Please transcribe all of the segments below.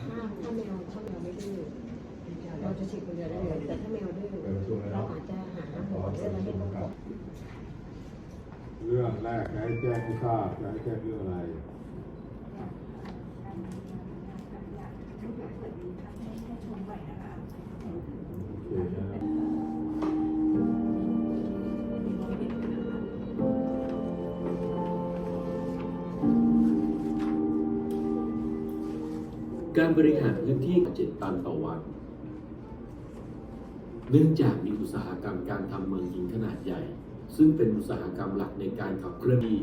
ถ้าถ้าแมวถ้าแมวไม่ดื้อเราจะฉีดคนเดียวได้เลยแต่ถ้าแมวดื้อเราอาจจะหาหมอเซรามิกมาก่อนเรื่องแรกให้แจ้งให้ทราบให้แจ้งเรื่องอะไร การบริหารพื้นที่เจ็ดตันต่อวัน เนื่องจากมีอุตสาหกรรมการทำเมืองหินขนาดใหญ่ ซึ่งเป็นอุตสาหกรรมหลักในการขับเคลื่อนที่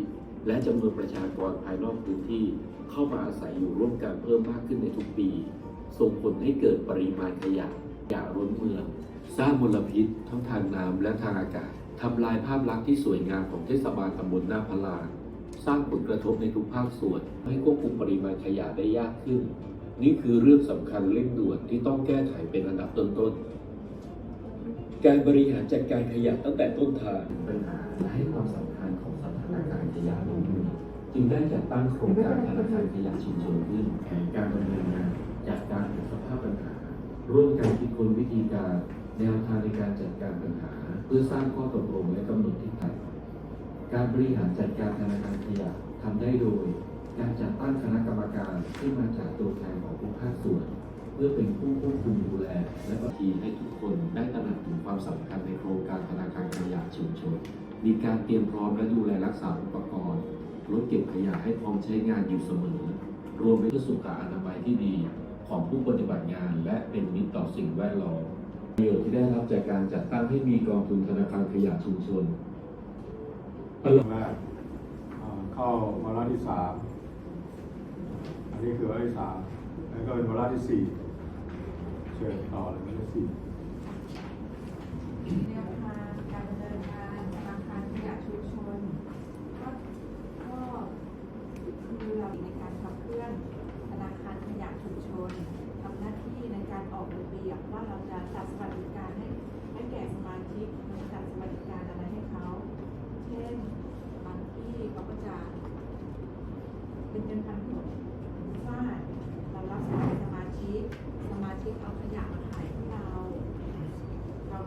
และจำนวนประชากรภายนอกพื้นที่เข้ามาอาศัยอยู่ร่วมกันเพิ่มมากขึ้นในทุกปี ส่งผลให้เกิดปริมาณขยะขยะล้นเมือง สร้างมลพิษทั้งทางน้ำและทางอากาศทำลายภาพลักษณ์ที่สวยงามของเทศบาลตำบลหน้าพลานสร้างผลกระทบในทุกภาคส่วน ให้ควบคุมปริมาณขยะได้ยากขึ้น นี่คือเรื่องสำคัญเร่งด่วนที่ต้องแก้ไขเป็นอันดับต้นๆ การบริหารจัดการขยะตั้งแต่ต้นทางปัญหาและให้ความสำคัญของสถานการณ์ขยะลงมือจึงได้จัดตั้งโครงการธนาคารขยะชุมชนขึ้นแผนการดำเนินงานจากการเห็นสภาพปัญหา ร่วมกันคิดค้นวิธีการ แนวทางในการจัดการปัญหา เพื่อสร้างข้อตกลงและกำหนดทิศทางการบริหารจัดการธนาคารขยะทำได้โดย การจัดตั้งคณะกรรมการที่มาจากตัวแทนของทุกภาคส่วน เพื่อเป็นผู้ควบคุมดูแล และปฏิให้ทุกคนได้ตระหนักถึงความสำคัญในโครงการธนาคารขยะชุมชน มีการเตรียมพร้อมและดูแลรักษาอุปกรณ์รถเก็บขยะให้พร้อมใช้งานอยู่เสมอ รวมไปถึงสุขอนามัยที่ดีของผู้ปฏิบัติงาน และเป็นมิตรต่อสิ่งแวดล้อมประโยชน์ที่ได้รับจากการจัดตั้งให้มีกองทุนธนาคารขยะชุมชนเรื่องแรกเข้าวาระที่สามอันนี้คือวาระ ที่สามแล้วก็เป็นวาระที่สี่เชิญต่อเลยวาระที่สี่แนวทางการดำเนินงานธนาคารขยะชุมชนก็ก็คือเราในการขับเคลื่อนธนาคารขยะชุมชนทำหน้าที่ในการออกระเบียบว่าเราจะจัดสวัสดิการให้ให้แก่สมาชิกเราจะจัดสวัสดิการอะไรให้เขา เช่นบางที่เขาก็จะเป็นเงินปันผล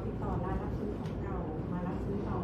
ติดต่อร้านรับซื้อของเก่ามารับซื้อต่อ